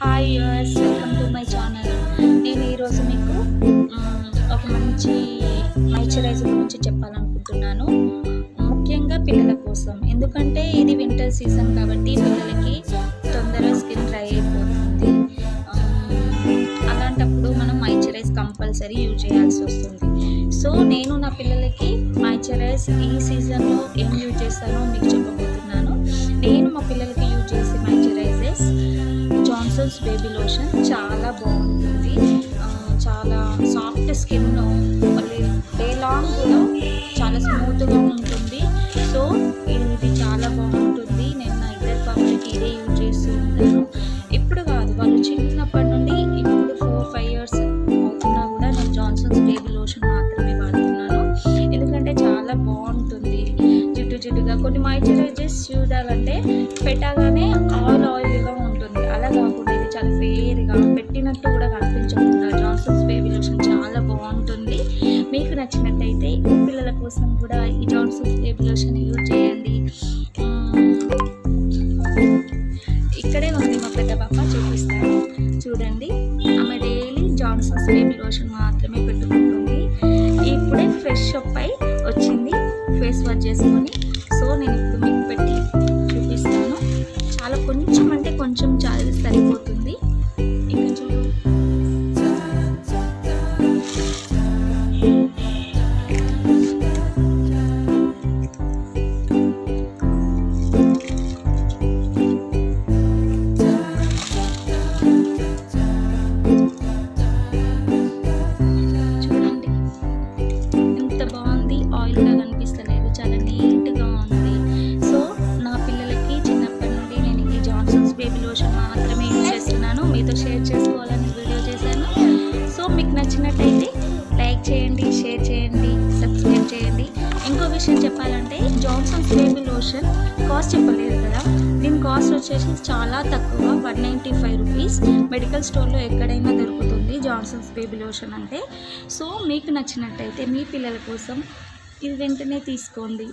Hi US welcome to my channel నేను ఈరోజు మీకు ఒక మంచి మాయిశ్చరైజర్ గురించి చెప్పాలనుకుంటున్నాను. ముఖ్యంగా పిల్లల కోసం. ఎందుకంటే ఇది వింటర్ సీజన్ కాబట్టి పిల్లలకి తొందరగా స్కిన్ డ్రై అయిపోతుంది. అలాంటప్పుడు మనం మాయిశ్చరైజ్ కంపల్సరీ యూజ్ చేయాల్సి వస్తుంది. సో నేను నా పిల్లలకి మాయిశ్చరైజ్ ఈ సీజన్లో జాన్సన్స్ బేబీ లోషన్ చాలా బాగుంటుంది. చాలా సాఫ్ట్ స్కిన్ మళ్ళీ డే లాంగ్ కూడా చాలా స్మూత్గా ఉంటుంది. సో ఇది చాలా బాగుంటుంది. నేను నా ఇద్దరు పాపలకి ఇదే యూజ్ చేస్తున్నాను ఇప్పుడు కాదు వాళ్ళు చిన్నప్పటి నుండి ఇప్పుడు ఫోర్ ఫైవ్ ఇయర్స్ అవుతున్నా కూడా నేను జాన్సన్స్ బేబీ లోషన్ మాత్రమే వాడుతున్నాను. ఎందుకంటే చాలా బాగుంటుంది. జిడ్డు జిడ్డుగా. కొన్ని మాయిశ్చరైజర్స్ చూడాలంటే పెట్టగానే ఆయిల్ కోసం కూడా లోషన్ యూజ్ చేయండి ఇక్కడే ఉంది మా పెద్ద పాప చూపిస్తాను. చూడండి ఆమె డైలీ జాన్సన్స్ బేబీ లోషన్ మాత్రమే పెట్టుకుంటుంది. ఇప్పుడే ఫ్రెష్ అప్ అయి వచ్చింది ఫేస్ వాష్ చేసుకొని. సో నేను ఇప్పుడు మీకు పెట్టి లోషన్ కాస్ట్ చెప్పలేదు కదా. దీని కాస్ట్ వచ్చేసి చాలా తక్కువ. One ninety five rupees medical స్టోర్లో ఎక్కడైనా దొరుకుతుంది. జాన్సన్స్ బేబీ లోషన్ అంటే. సో మీకు నచ్చినట్టయితే మీ పిల్లల కోసం ఇది వెంటనే తీసుకోండి.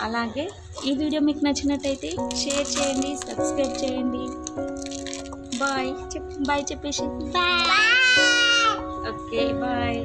అలాగే ఈ వీడియో మీకు నచ్చినట్టయితే షేర్ చేయండి సబ్స్క్రైబ్ చేయండి. బాయ్ చెప్ బాయ్ చెప్పేసి. Okay bye